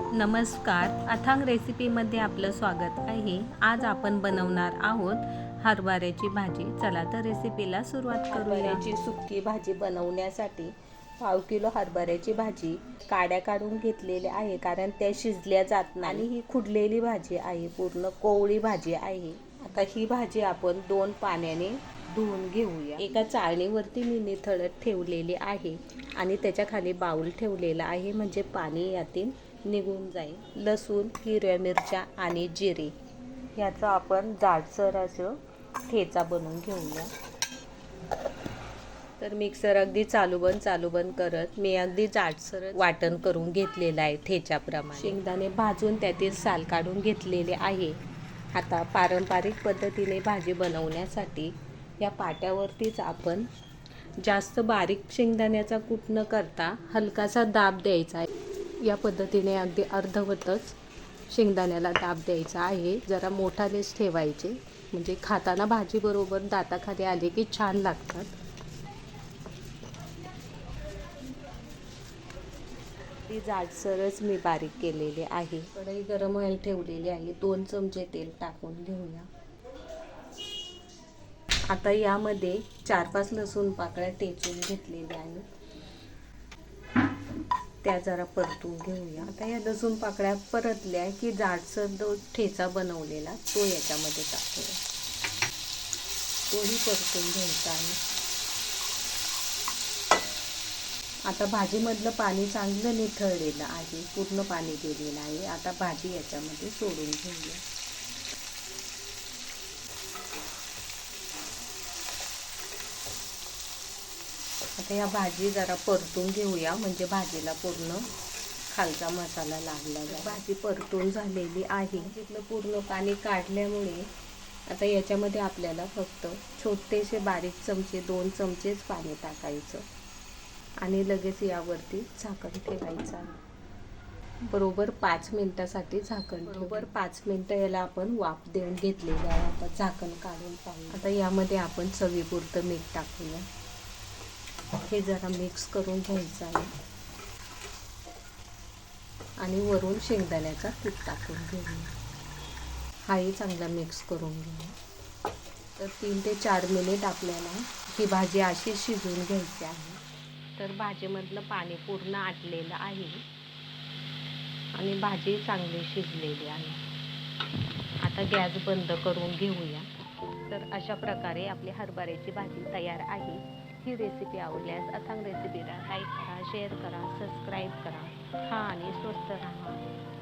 नमस्कार. अथांग रेसिपीमध्ये आपलं स्वागत आहे. आज आपण बनवणार आहोत हरभऱ्याची भाजी. चला तर रेसिपीला सुरुवात करूया. हरभऱ्याची सुकी भाजी बनवण्यासाठी पाव किलो हरभऱ्याची भाजी काड्या काढून घेतलेल्या आहे कारण त्या शिजल्या जात नाही. आणि ही खुडलेली भाजी आहे. पूर्ण कोवळी भाजी आहे. आता ही भाजी आपण दोन पाण्याने धुवून घेऊया. एका चाळणीवरती मी निथळत ठेवलेली आहे आणि त्याच्याखाली बाऊल ठेवलेला आहे म्हणजे पाणी यातील निघून जाईल. लसूण हिरव्या मिरच्या आणि जिरे याचं आपण जाडसर असं ठेचा बनवून घेऊया. तर मिक्सर अगदी चालू बंद चालू बंद करत मी अगदी जाडसर वाटण करून घेतलेलं आहे ठेच्याप्रमाणे. शेंगदाणे भाजून त्यातील साल काढून घेतलेले आहे. आता पारंपरिक पद्धतीने भाजी बनवण्यासाठी या पाट्यावरतीच आपण जास्त बारीक शेंगदाण्याचा कूट न करता हलकासा दाब द्यायचा आहे. या पद्धतीने अगदी अर्धवटच शेंगदाण्याला दाब द्यायचा आहे. जरा मोठालेच ठेवायचे. म्हणजे खाताना भाजीबरोबर दाताखाली आले की छान लागतात. ती जाडसरच मी बारीक केलेली आहे. कढई गरम ऑइल ठेवलेली आहे. दोन चमचे तेल टाकून घेऊया. आता यामध्ये चार पाच लसूण पाकळ्या टेचून घेतलेल्या आहेत. त्या जरा परतून घेऊया. आता या लसूण पाकळ्या परतल्या की जाडसर जो ठेचा बनवलेला तो याच्यामध्ये टाकूया. तोही परतून घ्यायचा आहे. आता भाजीमधलं पाणी चांगलं निथळलेलं आहे. पूर्ण पाणी गेलेलं आहे. आता भाजी याच्यामध्ये सोडून घेऊया. आता या भाजी जरा परतून घेऊया. म्हणजे भाजीला पूर्ण खालचा मसाला लागला भाजी परतून झालेली आहे. तिथलं पूर्ण पाणी काढल्यामुळे आता याच्यामध्ये आपल्याला फक्त छोटेसे बारीक चमचे दोन चमचेच पाणी टाकायचं. आणि लगेच यावरती झाकण ठेवायचं बरोबर पाच मिनिटासाठी झाकण बरोबर पाच मिनिटं याला आपण वाफ देऊन घेतलेलं आहे. आता झाकण काढून पाहू आता यामध्ये आपण चवीपुरतं मीठ टाकूया. हे जरा मिक्स करून घ्यायचं आहे. आणि वरून शेंगदाण्याचा तूप टाकून घेऊया. हाही चांगला मिक्स करून घेऊया. तर तीन ते चार मिनिट आपल्याला ही भाजी अशी शिजवून घ्यायची आहे. तर भाजीमधलं पाणी पूर्ण आटलेलं आहे. आणि भाजी चांगली शिजलेली आहे. आता गॅस बंद करून घेऊया. तर अशा प्रकारे आपली हरभऱ्याची भाजी तयार आहे. ही रेसिपी आवडल्यास अथांग रेसिपीला लाईक करा शेअर करा सबस्क्राईब करा. हा आणि स्वस्त राहा.